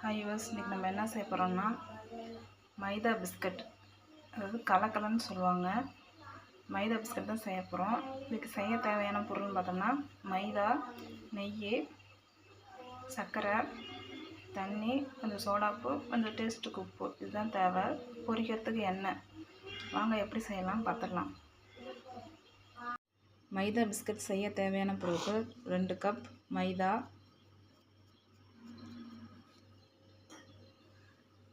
Hi use இன்றைக்கி நம்ம என்ன செய்ய போகிறோம்னா மைதா பிஸ்கட். அதாவது கலக்கலன்னு சொல்லுவாங்க. மைதா பிஸ்கட் தான் செய்ய போகிறோம் இதுக்கு செய்ய தேவையான பொருள்னு பார்த்தோம்னா மைதா நெய் சர்க்கரை தண்ணி கொஞ்சம் சோடாப்பு கொஞ்சம் டேஸ்ட்டுக்கு உப்பு. இதுதான் தேவை. பொரிக்கிறதுக்கு எண்ணெய். வாங்க எப்படி செய்யலாம் பார்த்துடலாம். மைதா பிஸ்கட் செய்ய தேவையான பொருட்கள் ரெண்டு கப் மைதா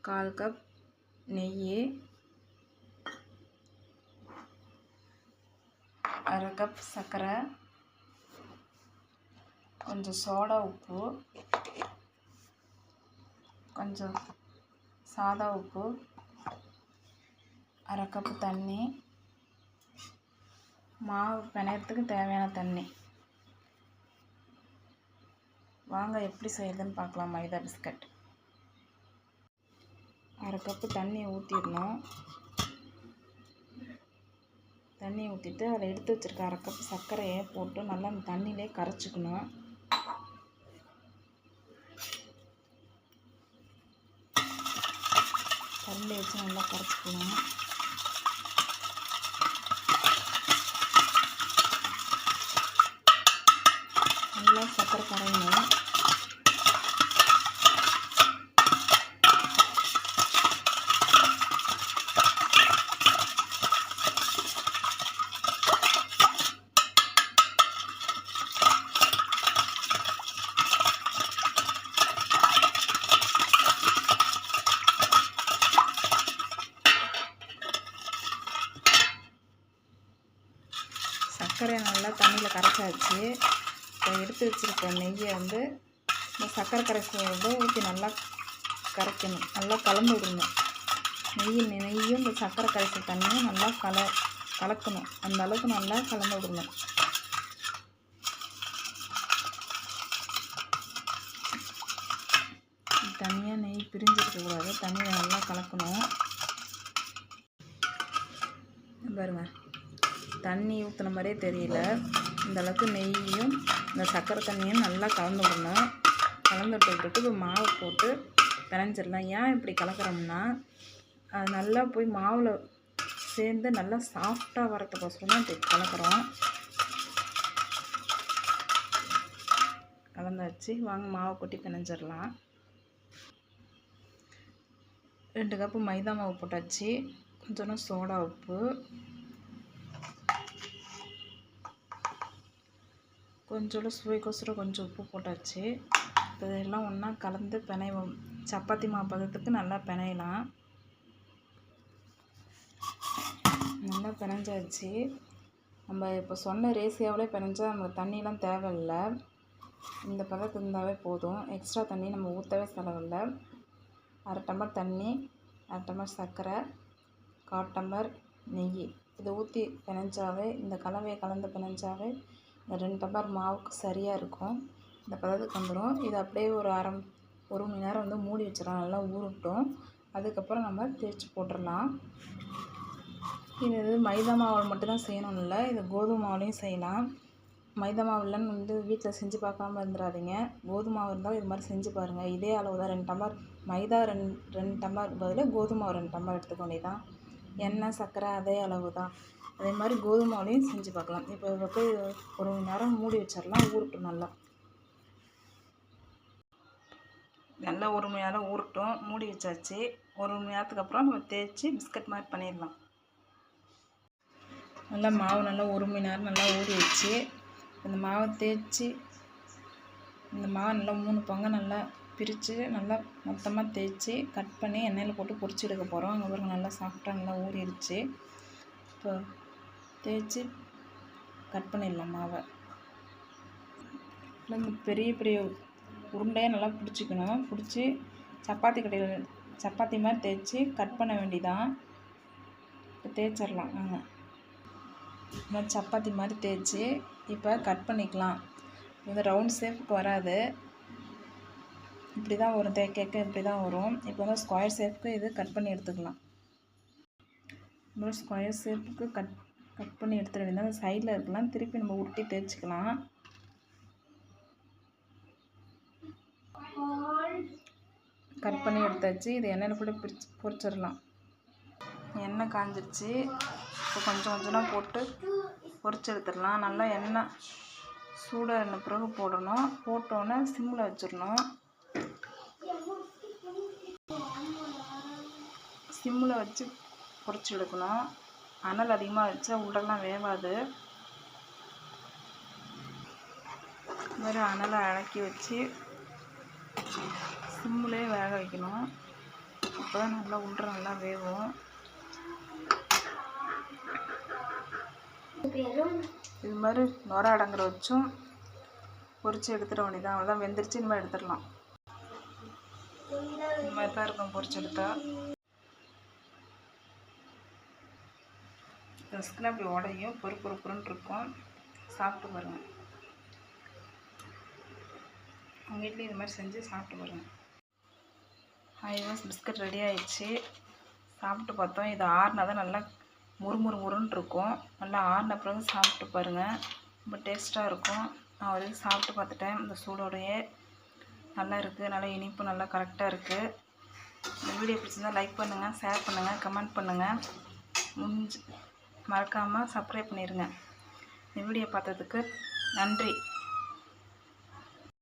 கால் கப் நெய் அரை கப் சர்க்கரை கொஞ்சம் சோடா உப்பு கொஞ்சம் சாதா உப்பு அரை கப்பு தண்ணி மாவு பிணையத்துக்கு தேவையான தண்ணி. வாங்க எப்படி செய்யுதுன்னு பார்க்கலாம் மைதா பிஸ்கட். அரை கப்பு தண்ணியை ஊற்றிடணும் தண்ணி ஊற்றிட்டு அதில் எடுத்து வச்சுருக்க அரை கப் சர்க்கரையை போட்டு நல்லா அந்த தண்ணியிலே கரைச்சிக்கணும். கரண்டி வச்சு நல்லா கரைச்சிக்கணும். நல்லா சர்க்கரை கரையணும். சர்க்கரை நல்லா தண்ணியில் கரைச்சாச்சு. இப்போ எடுத்து வச்சுருக்க நெய்யை வந்து இந்த சர்க்கரை வந்து ஊற்றி நல்லா கரைக்கணும். நல்லா கலந்து விடணும். நெய் நெய்யும் இந்த சர்க்கரை கரைசல் தண்ணியும் நல்லா கல கலக்கணும். அந்த அளவுக்கு நல்லா கலந்து விடணும். தனியாக நெய் பிரிஞ்சிருக்கக்கூடாது தண்ணியை நல்லா கலக்கணும். பாருங்கள் தண்ணி ஊற்றுன மாதிரியே தெரியல. இந்த அளவுக்கு நெய்யும் இந்த சர்க்கரை தண்ணியும் நல்லா கலந்து விடணும் கலந்து விட்டுட்டு இப்போ மாவு போட்டு பிணைஞ்சிடலாம் ஏன் இப்படி கலக்கிறோம்னா அது நல்லா போய் மாவில் சேர்ந்து நல்லா சாஃப்டாக வரதுக்கோசரம் தான் இப்படி கலக்கிறோம். கலந்தாச்சு. வாங்க மாவை கொட்டி பிணைஞ்சிடலாம் ரெண்டு கப்பு மைதா மாவு போட்டாச்சு. கொஞ்சோண்டு சோடா உப்பு. கொஞ்சோண்டு சுவைக்கோசரம் கொஞ்சம் உப்பு போட்டாச்சு. இப்போ இதெல்லாம் ஒன்றா கலந்து பிணைவோம். சப்பாத்தி மாவு பதத்துக்கு நல்லா பிணையலாம். நல்லா பிணைஞ்சாச்சு. நம்ம இப்போ சொன்ன ரேசியாவிலே பிணைஞ்சால் நமக்கு தண்ணியெலாம் தேவையில்லை. இந்த பதத்துக்கு இருந்தாவே போதும். எக்ஸ்ட்ரா தண்ணி நம்ம ஊற்றவே செலவில்லை. அரை டம்ளர் தண்ணி அரை டம்ளர் சர்க்கரை கால் டம்ளர் நெய். இதை ஊற்றி பிணைஞ்சாவே இந்த கலவையை கலந்து பிணைஞ்சாவே இந்த ரெண்டு டம்ளர் மாவுக்கு சரியாக இருக்கும். இந்த பதத்துக்கு வந்துடும் இதை அப்படியே ஒரு அரை ஒரு மணி நேரம் வந்து மூடி வச்சிடலாம். நல்லா ஊறட்டும். அதுக்கப்புறம் நம்ம தேய்ச்சி போட்டுடலாம். இது இது மைதா மாவில் மட்டும்தான் செய்யணும் இல்லை இது கோதுமை மாவுலேயும் செய்யலாம். மைதா மாவுலன்னு வந்து வீட்டில் செஞ்சு பார்க்காம இருந்துடாதீங்க கோதுமை மாவு இருந்தால் இது மாதிரி செஞ்சு பாருங்கள் இதே அளவு தான். ரெண்டு டம்ளர் மைதா ரெண்டு ரெண்டு டம்ளர் பதில் கோதுமை மாவு ரெண்டு டம்ளர் எடுத்துக்க வேண்டியதான் எண்ணெய் சர்க்கரை அதே அளவு தான். அதே மாதிரி கோதுமை செஞ்சு பார்க்கலாம். இப்போ இதை போய் ஒரு மணி நேரம் மூடி வச்சிடலாம் ஊறட்டும் நல்லா. நல்லா ஒரு மணி நேரம் ஊறட்டும் மூடி வச்சாச்சு. ஒரு மணி நேரத்துக்கு அப்புறம் நம்ம தேய்ச்சி பிஸ்கட் மாதிரி பண்ணிடலாம். நல்லா மாவு நல்லா ஒரு மணி நேரம் நல்லா ஊறி வச்சு இந்த மாவை தேய்ச்சி இந்த மாவை நல்லா மூணு பங்கு நல்லா பிரித்து நல்லா மொத்தமாக தேய்ச்சி கட் பண்ணி எண்ணெயில் போட்டு பொரிச்சு எடுக்க போகிறோம் அங்கே பிறகு நல்லா சாஃப்டாக நல்லா ஊறிடுச்சு இப்போ தேய்ச்சி கட் பண்ணிடலாம் மாவை. இந்த பெரிய பெரிய உருண்டையாக நல்லா பிடிச்சிக்கணும். பிடிச்சி சப்பாத்தி கடையில் சப்பாத்தி மாதிரி தேய்ச்சி கட் பண்ண வேண்டிதான். இப்போ தேய்ச்சிடலாம். நாங்கள் இந்த சப்பாத்தி மாதிரி தேய்ச்சி இப்போ கட் பண்ணிக்கலாம். இது ரவுண்ட் ஷேப்புக்கு வராது. இப்படி தான் வரும். தேய்க்க இப்படி தான் வரும். இப்போ வந்து ஸ்கொயர் ஷேப்புக்கு இது கட் பண்ணி எடுத்துக்கலாம். இப்போ ஸ்கொயர் ஷேப்புக்கு கட் கட் பண்ணி எடுத்துட வேண்டியது சைடில் இருக்கலாம். திருப்பி நம்ம உருட்டி தேய்ச்சிக்கலாம். கட் பண்ணி எடுத்தாச்சு. இது எண்ணெயில் போட்டு பிரிச்சு பொரிச்சிடலாம். எண்ணெய் காஞ்சிருச்சு. இப்போ கொஞ்சம் கொஞ்சமாக போட்டு பொரிச்சு எடுத்துடலாம். நல்லா எண்ணெய் சூடாக இருந்த பிறகு போடணும். போட்டோன்னே சிம்மில் வச்சிடணும். சிம்மில் வச்சு பொரிச்சு எடுக்கணும். அனல் அதிகமாக வச்சா உடல்லாம் வேவாது. இது மாதிரி அனலை அடக்கி வச்சு சிம்முலேயே வேக வைக்கணும். அப்போ தான் நல்லா உள்ள நல்லா வேகும். இது மாதிரி நுர அடங்குற வச்சும் பொறிச்சு எடுத்துட வேண்டியதான் அவ்வளோதான் வெந்துருச்சு இனிமேல் எடுத்துடலாம். இந்த மாதிரி தான் இருக்கும் பொரிச்சு எடுத்தால் ரஸ்கில் அப்படி உடையும் பொறு பொறு இருக்கும். சாப்பிட்டு பாருங்கள் உங்கள் வீட்லேயும் இது மாதிரி செஞ்சு சாப்பிட்டு பாருங்கள் ஹைவாஸ் பிஸ்கட் ரெடி ஆயிடுச்சு. சாப்பிட்டு பார்த்தோம். இது ஆறுனா தான் நல்லா முறுமுறு முறுன்னு இருக்கும். நல்லா ஆறின பிறகு சாப்பிட்டு பாருங்கள் ரொம்ப டேஸ்ட்டாக இருக்கும். நான் ஒரு சாப்பிட்டு பார்த்துட்டேன். இந்த சூடோடையே நல்லா இருக்குது நல்லா இனிப்பு நல்லா கரெக்டாக இருக்குது இந்த வீடியோ பிடிச்சிருந்தால் லைக் பண்ணுங்கள் ஷேர் பண்ணுங்கள் கமெண்ட் பண்ணுங்கள் முடிஞ்சு. மறக்காமல் சப்ஸ்கிரைப் பண்ணிடுங்க இந்த வீடியோ பார்த்ததுக்கு நன்றி.